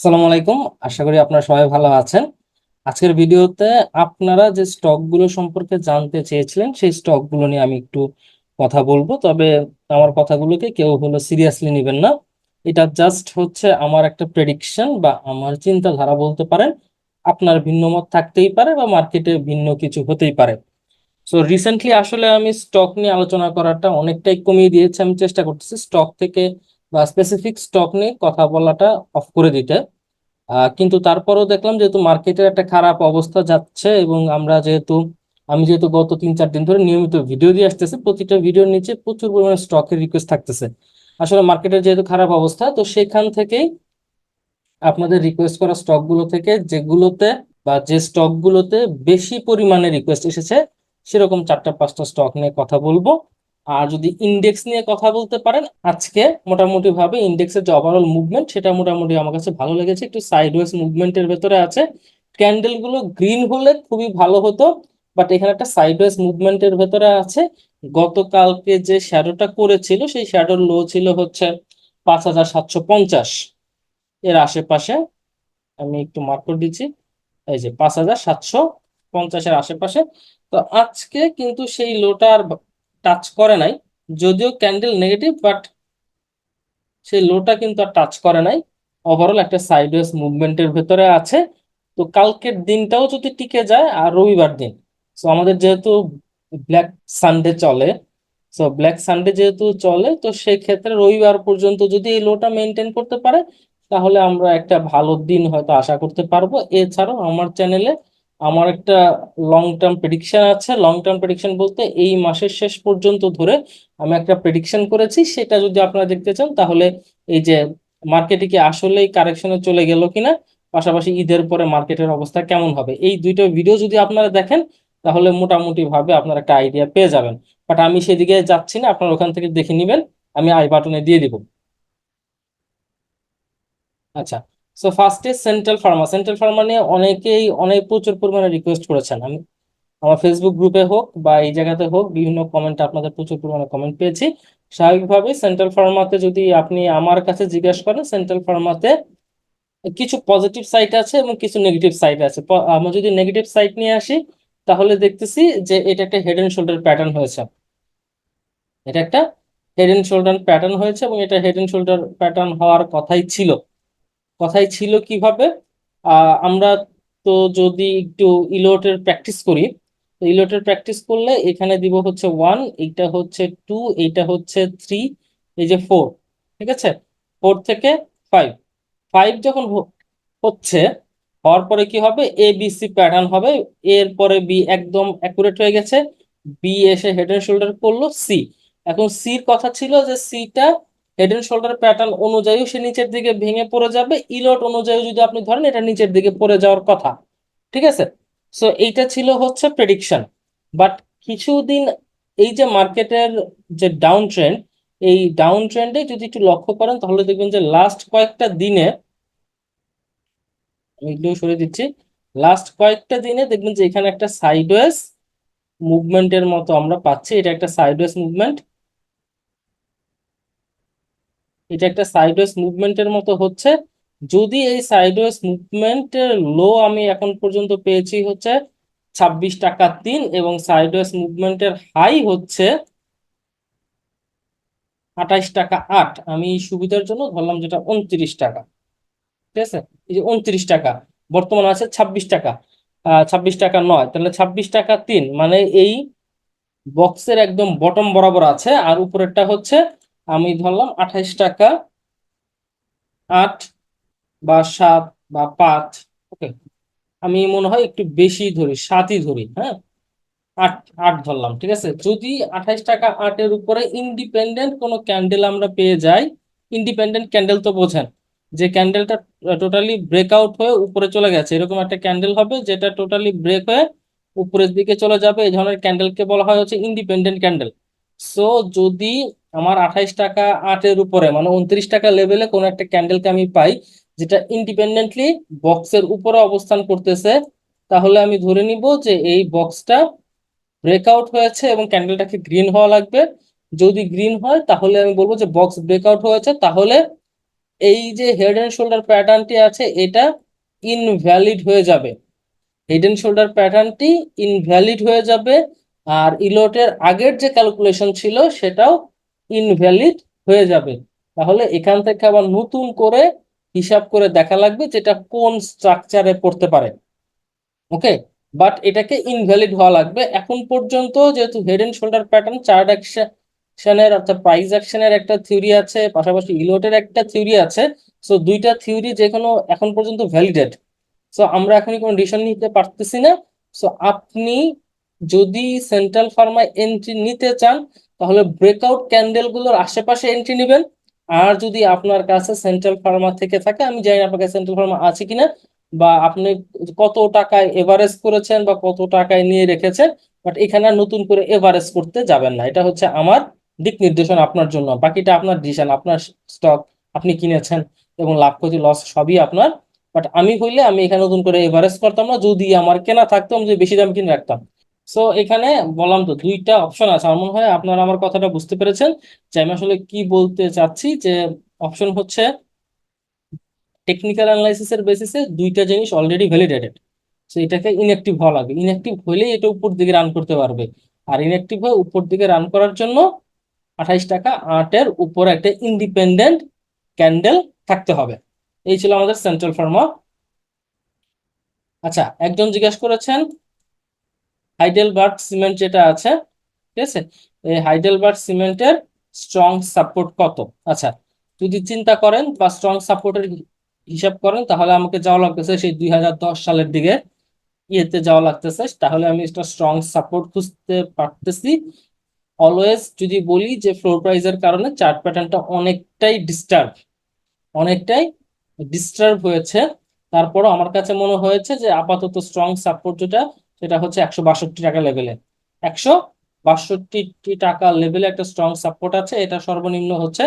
আসসালামু আলাইকুম। আশা করি আপনারা সবাই ভালো আছেন। আজকের ভিডিওতে আপনারা যে স্টকগুলো সম্পর্কে জানতে চেয়েছিলেন, সেই স্টকগুলো নিয়ে আমি একটু কথা বলব। তবে আমার কথাগুলোকে কেউ হলো সিরিয়াসলি নেবেন না। এটা জাস্ট হচ্ছে আমার একটা প্রেডিকশন বা আমার চিন্তাধারা বলতে পারেন, আপনার ভিন্ন মত থাকতেই পারে বা মার্কেটে ভিন্ন কিছু হতেই পারে। সো রিসেন্টলি আসলে আমি স্টক নিয়ে আলোচনা করাটা অনেকটাই কমিয়ে দিয়েছি, আমি চেষ্টা করতেছি স্টক থেকে বা স্পেসিফিক স্টক নিয়ে কথা বলাটা অফ করে দিতে। কিন্তু তারপরেও দেখলাম যেহেতু মার্কেটের একটা খারাপ অবস্থা যাচ্ছে এবং আমরা যেহেতু, আমি যেহেতু গত তিন চার দিন ধরে নিয়মিত ভিডিও দিয়ে আসতেছি, প্রতিটা ভিডিওর নিচে প্রচুর পরিমাণে স্টকের রিকোয়েস্ট থাকতেছে। আসলে মার্কেটের যেহেতু খারাপ অবস্থা, তো সেখান থেকেই আপনাদের রিকোয়েস্ট করা স্টকগুলো থেকে যেগুলোতে বা যে স্টকগুলোতে বেশি পরিমাণে রিকোয়েস্ট এসেছে, সেরকম চারটা পাঁচটা স্টক নিয়ে কথা বলব। আর যদি ইন্ডেক্স নিয়ে কথা বলতে পারেন, আজকে মোটামুটি ভাবে ইন্ডেক্সের যে ওভারঅল মুভমেন্ট সেটা মোটামুটি আমার কাছে ভালো লেগেছে। একটু সাইডওয়েজ মুভমেন্টের ভেতরে আছে। ক্যান্ডেলগুলো গ্রিন হলে খুবই ভালো হতো বাট এখানে একটা সাইডওয়েজ মুভমেন্টের ভেতরে আছে। গতকালকে যে শ্যাডোটা করেছিল, সেই শ্যাডোর লো ছিল হচ্ছে পাঁচ হাজার সাতশো পঞ্চাশ। এর আশেপাশে আমি একটু মার্ক করে দিচ্ছি, এই যে পাঁচ হাজার সাতশো পঞ্চাশের আশেপাশে। তো আজকে কিন্তু সেই লোটা আর টাচ করে নাই। যদিও ক্যান্ডেল নেগেটিভ বাট সেই লোটা কিন্তু আর টাচ করে নাই। ওভারঅল একটা সাইডওয়েজ মুভমেন্টের ভেতরে আছে। তো কালকের দিনটাও যদি টিকে যায়, আর রবিবার দিন। সো আমাদের যেহেতু ব্ল্যাক সানডে চলে সো ব্ল্যাক সানডে যেহেতু চলে, তো সেই ক্ষেত্রে রবিবার পর্যন্ত যদি এই লোটা মেনটেন করতে পারে, তাহলে আমরা একটা ভালো দিন হয়তো আশা করতে পারব। এছাড়াও আমার চ্যানেলে আমার একটা লং টার্ম প্রেডিকশন আছে। লং টার্ম প্রেডিকশন বলতে এই মাসের শেষ পর্যন্ত ধরে আমি একটা প্রেডিকশন করেছি। সেটা যদি আপনারা দেখতে চান, তাহলে এই যে মার্কেটে কি আসলেই কারেকশনে চলে গেল কিনা, পাশাপাশি ঈদের পরে মার্কেটের অবস্থা কেমন হবে, এই দুইটা ভিডিও যদি আপনারা দেখেন, তাহলে মোটামুটি ভাবে আপনারা একটা আইডিয়া পেয়ে যাবেন। বাট আমি সেদিকে যাচ্ছি না, আপনারা ওখান থেকে দেখে নেবেন। আমি আই বাটনে দিয়ে দিব। আচ্ছা সো ফার্স্টে সেন্ট্রাল ফার্মা সেন্ট্রাল ফার্মা নিয়ে অনেকেই, অনেক প্রচুর পরিমাণে রিকোয়েস্ট করেছেন। আমি আমার ফেসবুক গ্রুপে হোক বা এই জায়গাতে হোক, বিভিন্ন কমেন্টে আপনাদের প্রচুর পরিমাণে কমেন্ট পেয়েছি। স্বাভাবিকভাবে সেন্ট্রাল ফার্মাতে যদি আপনি আমার কাছে জিজ্ঞাসা করেন সেন্ট্রাল ফার্মাতে কিছু পজিটিভ সাইট আছে এবং কিছু নেগেটিভ সাইট আছে। আমরা যদি নেগেটিভ সাইট নিয়ে আসি, তাহলে দেখতেছি যে এটা একটা হেড এন্ড শোল্ডার প্যাটার্ন হয়েছে। এটা একটা হেড এন্ড শোল্ডার প্যাটার্ন হয়েছে এবং এটা হেড এন্ড শোল্ডার প্যাটার্ন হওয়ার কথাই ছিল। কথাই ছিল কীভাবে? আমরা তো যদি একটু ইলোটের প্র্যাকটিস করি, তো ইলোটের প্র্যাকটিস করলে এখানে দিব হচ্ছে ওয়ান এইটা হচ্ছে টু এইটা হচ্ছে থ্রি এই যে ফোর ঠিক আছে? ফোর থেকে ফাইভ ফাইভ যখন হচ্ছে, হওয়ার পরে কি হবে? এ বি সি প্যাটার্ন হবে এরপরে বি একদম অ্যাকুরেট হয়ে গেছে বি এসে হেড এন্ড শোল্ডার করল সি এখন সির কথা ছিল যে সিটা হেড এন্ড শোল্ডার প্যাটার্ন অনুযায়ী সে নিচের দিকে ভেঙে পড়ে যাবে। ইলট অনুযায়ী যদি আপনি ধরেন, এটা নিচের দিকে পড়ে যাওয়ার কথা। ঠিক আছে? সো এইটা ছিল হচ্ছে প্রেডিকশন বাট কিছুদিন এই যে মার্কেটের যে ডাউন ট্রেন্ড এই ডাউন ট্রেন্ডে যদি একটু লক্ষ্য করেন, তাহলে দেখবেন যে লাস্ট কয়েকটা দিনে একটু সরিয়ে দিচ্ছি। লাস্ট কয়েকটা দিনে দেখবেন যে এখানে একটা সাইডওয়েজ মুভমেন্টের মতো আমরা পাচ্ছি। এটা একটা সাইডওয়েজ মুভমেন্ট এটা একটা সাইডওয়েজ মুভমেন্টের মতো হচ্ছে। যদি এই সাইডওয়েজ মুভমেন্টের লো আমি এখন পর্যন্ত পেয়েছি হচ্ছে ছাব্বিশ টাকা তিন এবং সাইডওয়েজ মুভমেন্টের হাই হচ্ছে আঠাইশ টাকা আট। আমি সুবিধার জন্য ধরলাম যেটা উনত্রিশ টাকা। ঠিক আছে? এই যে উনত্রিশ টাকা, বর্তমান আছে ছাব্বিশ টাকা। ছাব্বিশ টাকা নয়, তাহলে ছাব্বিশ টাকা তিন মানে এই বক্সের একদম বটম বরাবর আছে, আর উপরেরটা হচ্ছে আমি ধরলাম আঠাইশ টাকা আট বা সাত বা পাঁচ, ওকে? আমি মনে হয় একটু বেশি ধরি, সাতই ধরি হ্যাঁ? আট আট ধরলাম, ঠিক আছে? যদি আঠাইশ টাকা আটের উপরে ইন্ডিপেন্ডেন্ট কোনো ক্যান্ডেল আমরা পেয়ে যাই ইন্ডিপেন্ডেন্ট ক্যান্ডেল তো বোঝেন, যে ক্যান্ডেলটা টোটালি ব্রেকআউট হয়ে উপরে চলে গেছে, এরকম একটা ক্যান্ডেল হবে যেটা টোটালি ব্রেক হয়ে উপরের দিকে চলে যাবে, এই ধরনের ক্যান্ডেলকে বলা হয় হচ্ছে ইন্ডিপেন্ডেন্ট ক্যান্ডেল সো যদি আমার আঠাইশ টাকা আটের উপরে মানে উনত্রিশ টাকা লেভেলে কোনো একটা ক্যান্ডেলকে আমি পাই, যেটা ইন্ডিপেন্ডেন্টলি বক্সের উপরে অবস্থান করতেছে, তাহলে আমি ধরে নিব যে এই বক্সটা ব্রেকআউট হয়েছে এবং ক্যান্ডেলটাকে গ্রিন হওয়া লাগবে। যদি গ্রিন হয়, তাহলে আমি বলব যে বক্স ব্রেকআউট হয়েছে। তাহলে এই যে হেড অ্যান্ড শোল্ডার প্যাটার্নটি আছে, এটা ইনভ্যালিড হয়ে যাবে। হেড অ্যান্ড শোল্ডার প্যাটার্নটি ইনভ্যালিড হয়ে যাবে। আর ইলোটের আগের যে ক্যালকুলেশন ছিল, সেটাও ইনভ্যালিড হয়ে যাবে। তাহলে এখান থেকে আবার নতুন করে হিসাব করে দেখা লাগবে যেটা কোন স্ট্রাকচারে পড়তে পারে। ওকে বাট এটাকে ইনভ্যালিড হওয়া লাগবে। এখন পর্যন্ত যেহেতু head and shoulder pattern chart অ্যাকশনের অর্থাৎ প্রাইস অ্যাকশনের একটা থিওরি আছে, পাশাপাশি ইলোটের একটা থিওরি আছে সো দুইটা থিওরি যে কোনো এখন পর্যন্ত ভ্যালিডেড সো আমরা এখনই কোনো ডিসিশন নিতে পারতেছি না। সো আপনি যদি সেন্ট্রাল ফার্মায় এন্ট্রি নিতে চান, তাহলে ব্রেকআউট ক্যান্ডেলগুলোর আশেপাশে এন্ট্রি নেবেন। আর যদি আপনার কাছে সেন্ট্রাল ফার্মা থেকে থাকে, আমি জানি আপনার কাছে সেন্ট্রাল ফার্মা আছে কিনা, বা আপনি কত টাকায় এভারেজ করেছেন বা কত টাকায় নিয়ে রেখেছেন বাট এখানে নতুন করে এভারেজ করতে যাবেন না। এটা হচ্ছে আমার দিক নির্দেশনা আপনার জন্য। বাকিটা আপনার ডিসিশন আপনার স্টক আপনি কিনেছেন এবং লাভ, ক্ষতি লস সবই আপনার। বাট আমি হইলে আমি এখানে নতুন করে এভারেজ করতাম না। যদি আমার কেনা থাকতো, আমি বেশি দাম কিনে রাখতাম সো এখানে বললাম তো, দুইটা অপশন আছে। আমার মনে হয় আপনারা আমার কথাটা বুঝতে পেরেছেন যে আমি আসলে কি বলতে চাচ্ছি যে অপশন হচ্ছে টেকনিক্যাল অ্যানালাইসিস এর বেসিসে দুইটা জিনিস অলরেডি ভ্যালিডেটেড সো এটাকে ইনঅ্যাক্টিভ হওয়া লাগবে ইনঅ্যাক্টিভ হলেই এটা উপর দিকে রান করতে পারবে। আর ইনঅ্যাক্টিভ হয়ে উপর দিকে রান করার জন্য আঠাইশ টাকা আটের উপর একটা ইন্ডিপেন্ডেন্ট ক্যান্ডেল থাকতে হবে। এই ছিল আমাদের সেন্ট্রাল ফার্মা আচ্ছা একজন জিজ্ঞেস করেছেন হাইডেলবার্গ সিমেন্ট যেটা আছে, ঠিক আছে? এই হাইডেলবার্গ সিমেন্টের স্ট্রং সাপোর্ট কত? আচ্ছা যদি চিন্তা করেন বা স্ট্রং সাপোর্টের হিসাব করেন, তাহলে আমাকে যাওয়া লাগতেছে সেই দুই হাজার দশ সালের দিকে। ইয়েতে যাওয়া লাগতেছে, তাহলে আমি একটা স্ট্রং সাপোর্ট খুঁজতে পারতেছি। অলওয়েজ যদি বলি যে ফ্লোর প্রাইজের কারণে চার্ট প্যাটার্নটা অনেকটাই ডিস্টার্ব অনেকটাই ডিস্টার্ব হয়েছে। তারপরও আমার কাছে মনে হয়েছে যে আপাতত স্ট্রং সাপোর্ট যেটা সেটা হচ্ছে একশো বাষট্টি টাকা লেভেলে একশো বাষট্টি টাকা লেভেলে একটা স্ট্রং সাপোর্ট আছে, এটা সর্বনিম্ন হচ্ছে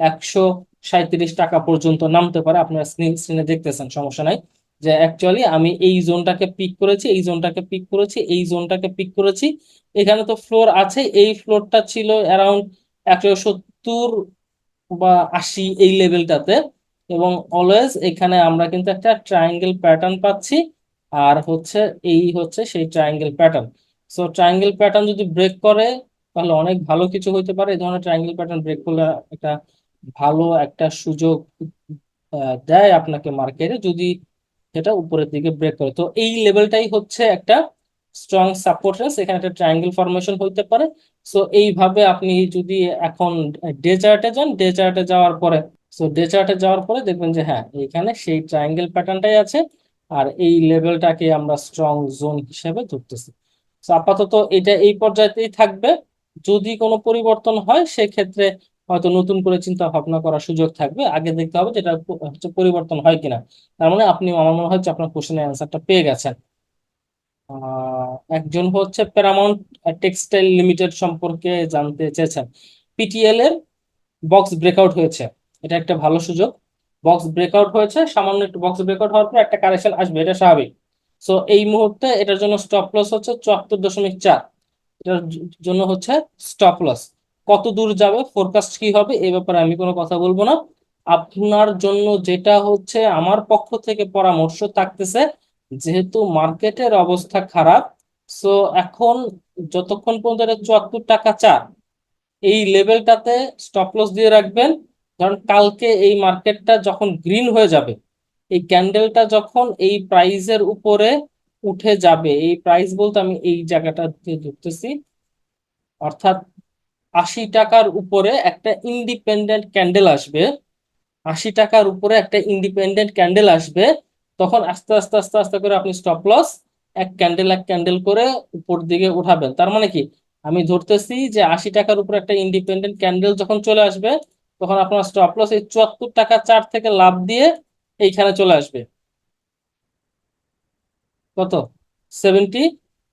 একশো সাঁত্রিশ টাকা পর্যন্ত নামতে পারে। আপনারা স্ক্রিন দেখতেছেন, সমস্যা নাই। যে অ্যাকচুয়ালি আমি এই জোনটাকে পিক করেছি, এই জোনটাকে পিক করেছি, এই জোনটাকে পিক করেছি। এখানে তো ফ্লোর আছে, এই ফ্লোরটা ছিল অ্যারাউন্ড একশো সত্তর বা আশি এই লেভেলটাতে এবং অলওয়েজ এখানে আমরা কিন্তু একটা ট্রায়াঙ্গেল প্যাটার্ন পাচ্ছি। আর হচ্ছে এই হচ্ছে সেই triangle pattern so triangle pattern যদি ব্রেক করে, তাহলে অনেক ভালো কিছু হইতে পারে। এই ধরনের ট্রায়াঙ্গেল প্যাটার্ন ব্রেক করলে একটা ভালো একটা সুযোগ দেয় আপনাকে মার্কেটে যদি সেটা উপরের দিকে ব্রেক করে। তো এই লেভেলটাই হচ্ছে একটা স্ট্রং সাপোর্ট এখানে একটা ট্রায়াঙ্গেল ফরমেশন হইতে পারে। সো এইভাবে আপনি যদি এখন ডে চার্টে যান ডে চার্টে যাওয়ার পরে সো ডে চার্টে যাওয়ার পরে দেখবেন যে হ্যাঁ এখানে সেই ট্রায়াঙ্গেল প্যাটার্নটাই আছে। আর এই লেভেলটাকে আমরা স্ট্রং জোন হিসেবে ধরতেছি। আপাতত এটা এই পর্যায়েতেই থাকবে। যদি কোনো পরিবর্তন হয়, সেক্ষেত্রে হয়তো নতুন করে চিন্তা ভাবনা করার সুযোগ থাকবে। আগে দেখতে হবে যেটা হচ্ছে পরিবর্তন হয় কিনা। তার মানে আপনি, আমার মনে হচ্ছে আপনার কোশ্চেনের অ্যান্সারটা পেয়ে গেছেন। একজন হচ্ছে প্যারামাউন্ট টেক্সটাইল লিমিটেড সম্পর্কে জানতে চেয়েছেন। পিটিএল এর বক্স ব্রেকআউট হয়েছে। এটা একটা ভালো সুযোগ। বক্স ব্রেকআউট হয়েছে, সামান্য একটু বক্স ব্রেকআউট হওয়ার পর একটা কারেকশন আসবে, এটা স্বাভাবিক। সো এই মুহূর্তে এটার জন্য স্টপ লস হচ্ছে চুয়াত্তর দশমিক চার। এটার জন্য হচ্ছে স্টপ লস কত দূর যাবে ফোরকাস্ট কি হবে এ ব্যাপারে আমি কোনো কথা বলব না। আপনার জন্য যেটা হচ্ছে আমার পক্ষ থেকে পরামর্শ থাকতেছে, যেহেতু মার্কেটের অবস্থা খারাপ সো এখন যতক্ষণ পর্যন্ত চুয়াত্তর টাকা চার, এই লেভেলটাতে স্টপ লস দিয়ে রাখবেন। কারণ কালকে এই মার্কেটটা যখন গ্রিন হয়ে যাবে, এই ক্যান্ডেলটা যখন এই প্রাইজের উপরে উঠে যাবে, এই প্রাইস বলতে আমি এই জায়গাটা ধরতেছি, অর্থাৎ আশি টাকার উপরে একটা ইন্ডিপেন্ডেন্ট ক্যান্ডেল আসবে, আশি টাকার উপরে একটা ইন্ডিপেন্ডেন্ট ক্যান্ডেল আসবে, তখন আস্তে আস্তে আস্তে আস্তে করে আপনি স্টপ লস এক ক্যান্ডেল এক ক্যান্ডেল করে উপর দিকে উঠাবেন তার মানে কি? আমি ধরতেছি যে আশি টাকার উপর একটা ইন্ডিপেন্ডেন্ট ক্যান্ডেল যখন চলে আসবে তখন আপনার স্টপ লস এই চুয়াত্তর টাকা চার থেকে লাভ দিয়ে এইখানে চলে আসবে। কত? সেভেন্টি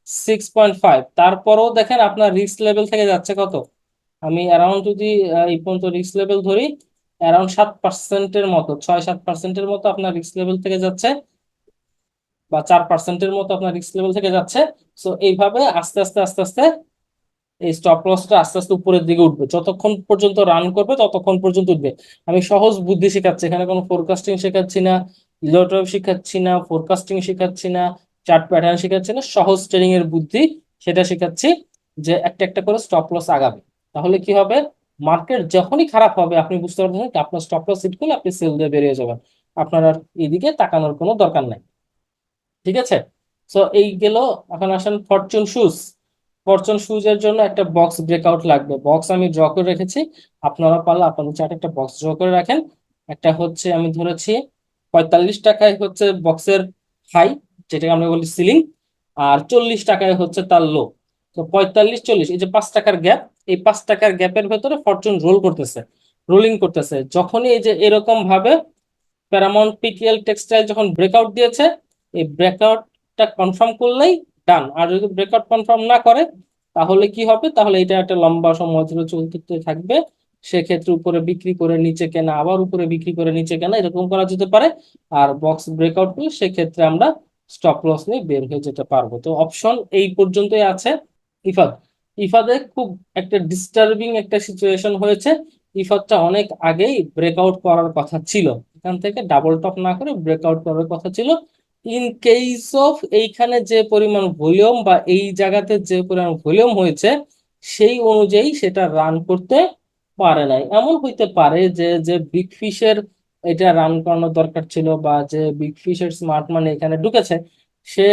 সিক্স পয়েন্ট ফাইভ তারপরেও দেখেন আপনার রিস্ক লেভেল থেকে যাচ্ছে কত? আমি অ্যারাউন্ড যদি এই পর্যন্ত রিস্ক লেভেল ধরি অ্যারাউন্ড সাত পার্সেন্টের মতো, ছয় সাত পার্সেন্টের মতো আপনার রিস্ক লেভেল থেকে যাচ্ছে বা চার পার্সেন্টের মতো আপনার রিস্ক লেভেল থেকে যাচ্ছে। সো এইভাবে আস্তে আস্তে আস্তে আস্তে এই স্টপ লসটা আস্তে আস্তে উপরের দিকে উঠবে। যতক্ষণ পর্যন্ত রান করবে, ততক্ষণ পর্যন্ত উঠবে। আমি সহজ বুদ্ধি শেখাচ্ছি। এখানে কোনো ফোরকাস্টিং শেখাচ্ছি না ইলেকট্রনিক শেখাচ্ছি না ফোরকাস্টিং শেখাচ্ছি না চার্ট প্যাটার্ন শেখাচ্ছি না। সহজ ট্রেডিং এর বুদ্ধি সেটা শেখাচ্ছি যে একটা একটা করে স্টপ লস আগাবে। তাহলে কি হবে? মার্কেট যখনই খারাপ হবে, আপনি বুঝতে পারবেন আপনার স্টপ লস হিট করলে আপনি সেল দিয়ে বেরিয়ে যাবেন। আপনার আর এদিকে তাকানোর কোনো দরকার নাই। ঠিক আছে? সো এই গেল এখন আসেন ফরচুন শুজ শুজ এর জন্য একটা বক্স ব্রেকআউট লাগবে। বক্স আমি ড্র করে রেখেছি। আপনারা পারলে আপনাদের চার্টে একটা বক্স ড্র করে রাখেন। একটা হচ্ছে আমি ধরেছি পঁয়তাল্লিশ টাকায় হচ্ছে বক্সের হাই যেটাকে আমরা বলি সিলিং আর চল্লিশ টাকায় হচ্ছে তার লো তো পঁয়তাল্লিশ, চল্লিশ, এই যে পাঁচ টাকার গ্যাপ এই পাঁচ টাকার গ্যাপের ভেতরে ফরচুন রোল করতেছে রোলিং করতেছে। যখনই এই যে এরকম ভাবে প্যারামাউন্ট পিটিএল টেক্সটাইল যখন ব্রেকআউট দিয়েছে, এই ব্রেকআউটটা কনফার্ম করলেই ডান আর যদি ব্রেকআউট কনফার্ম না করে, তাহলে কি হবে? তাহলে এটা একটা লম্বা সময় ধরে চলতে থাকবে। সেক্ষেত্রে উপরে বিক্রি করে নিচে কেনা, আবার উপরে বিক্রি করে নিচে কেনা, এরকম করা যেতে পারে। আর বক্স ব্রেকআউট করলে সেক্ষেত্রে আমরা স্টপ লস নিয়ে বের হয়ে যেতে পারব। তো অপশন এই পর্যন্তই আছে। ইফাদ, ইফাদে খুব একটা ডিস্টার্বিং একটা সিচুয়েশন হয়েছে। ইফাদটা অনেক আগেই ব্রেকআউট করার কথা ছিল। এখান থেকে ডাবল টপ না করে ব্রেকআউট করার কথা ছিল। ইন কেস অফ এইখানে যে পরিমাণ ভলিউম বা এই জায়গাতে যে পরিমাণ ভলিউম হয়েছে, সেই অনুযায়ী সেটা রান করতে পারে নাই। এমন হইতে পারে যে যে বিগ ফিশের এটা রান করানোর দরকার ছিল বা যে বিগ ফিশের স্মার্ট মানে এখানে ঢুকেছে, সে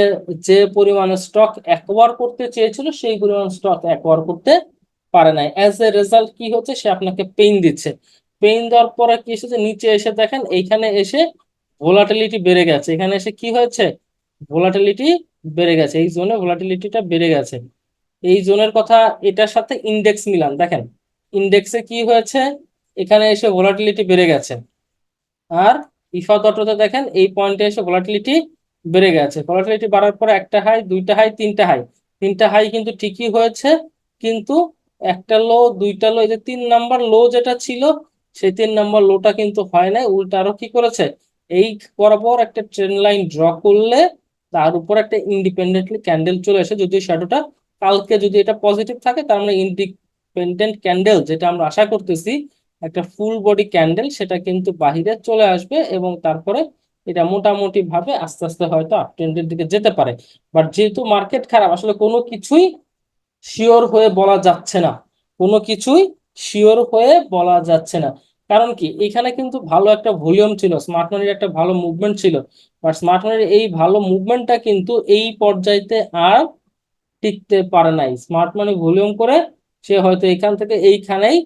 যে পরিমাণে স্টক অ্যাকোয়ার করতে চেয়েছিল, সেই পরিমাণ স্টক অ্যাকোয়ার করতে পারে নাই। অ্যাজ এ রেজাল্ট কি হচ্ছে? সে আপনাকে পেইন দিচ্ছে। পেইন দেওয়ার পরে কি এসেছে? নিচে এসে দেখেন, এইখানে এসে ভোলাটিলিটি বেড়ে গেছে। এখানে এসে কি হয়েছে? ভোলাটিলিটি বেড়ে গেছে। এই জোনে ভোলাটিলিটিটা বেড়ে গেছে। এই জোনের কথা এটার সাথে ইন্ডেক্স মিলান। দেখেন ইন্ডেক্সে কি হয়েছে? এখানে এসে ভোলাটিলিটি বেড়ে গেছে। আর ইফা দটতে দেখেন, এই পয়েন্টে এসে ভোলাটিলিটি বেড়ে গেছে। ভোলাটিলিটি বাড়ার পর একটা হাই দুইটা হাই তিনটা হাই তিনটা হাই কিন্তু ঠিকই হয়েছে, কিন্তু একটা লো দুইটা লো এই যে তিন নাম্বার লো যেটা ছিল, সেই তিন নাম্বার লোটা কিন্তু হয় নাই। উল্টা আরও কি করেছে? এই বরাবর একটা ট্রেন লাইন ড্র করলে তার উপর একটা ইন্ডিপেন্ডেন্টলি ক্যান্ডেল চলে আসে। যদি শ্যাডোটা কালকে যদি এটা পজিটিভ থাকে, তার মানে ইন্ডিপেন্ডেন্ট ক্যান্ডেল যেটা আমরা আশা করতেছি, একটা ফুল বডি ক্যান্ডেল সেটা কিন্তু বাহিরে চলে আসবে এবং তারপরে এটা মোটামুটি ভাবে আস্তে আস্তে হয়তো আপ ট্রেন্ডের দিকে যেতে পারে। বাট যেহেতু মার্কেট খারাপ, আসলে কোনো কিছুই শিওর হয়ে বলা যাচ্ছে না। কোনো কিছুই শিওর হয়ে বলা যাচ্ছে না। কারণ কি? এখানে কিন্তু ভালো একটা ভলিউম ছিল স্মার্ট মানির একটা ভালো মুভমেন্ট ছিল। বাট স্মার্ট মানির এই ভালো মুভমেন্টটা কিন্তু এই পর্যায়েতে আর টিকতে পারে নাই। স্মার্ট মানি ভলিউম করে সে হয়তো এখান থেকে এইখানেই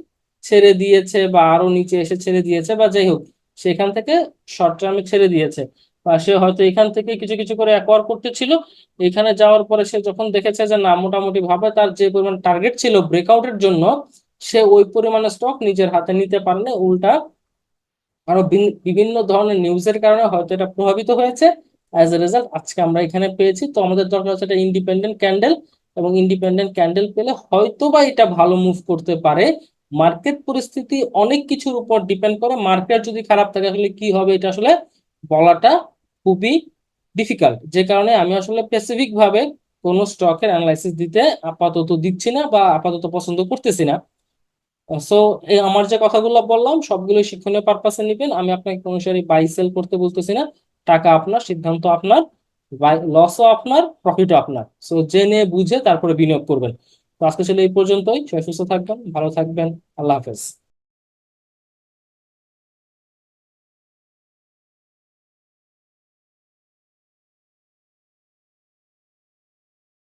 ছেড়ে দিয়েছে বা আরও নিচে এসে ছেড়ে দিয়েছে বা যাই হোক, সেখান থেকে শর্ট টার্মে ছেড়ে দিয়েছে। বা সে হয়তো এখান থেকে কিছু কিছু করে অ্যাকোয়ার করতেছিল। এখানে যাওয়ার পরে সে যখন দেখেছে যে না, মোটামুটি ভাবে তার যে পরিমাণ টার্গেট ছিল ব্রেকআউটের জন্য সে ওই পরিমাণে স্টক নিজের হাতে নিতে পারলে উল্টা আরও বিভিন্ন ধরনের নিউজের কারণে হয়তো এটা প্রভাবিত হয়েছে। অ্যাজ এ রেজাল্ট আজকে আমরা এখানে পেয়েছি। তো আমাদের দরকার হচ্ছে একটা ইন্ডিপেন্ডেন্ট ক্যান্ডেল এবং ইন্ডিপেন্ডেন্ট ক্যান্ডেল পেলে হয়তো বা এটা ভালো মুভ করতে পারে। মার্কেট পরিস্থিতি অনেক কিছুর উপর ডিপেন্ড করে। মার্কেট যদি খারাপ থাকে আসলে কি হবে? এটা আসলে বলাটা খুবই ডিফিকাল্ট যে কারণে আমি আসলে স্পেসিফিক ভাবে কোনো স্টকের অ্যানালাইসিস দিতে আপাতত দিচ্ছি না বা আপাতত পছন্দ করতেছি না। সো আমার যে কথাগুলো বললাম সবগুলো শিক্ষণীয় পারপাসে নিবেন। আমি আপনাকে অনুসারে সারি বাই সেল করতে বলতেছি না। টাকা আপনার, সিদ্ধান্ত আপনার লসও আপনার প্রফিটও আপনার। সো জেনে বুঝে তারপরে বিনিয়োগ করবেন। তো আজকে ছিল এই পর্যন্তই। সুস্থ থাকবেন, ভালো থাকবেন। আল্লাহ হাফেজ।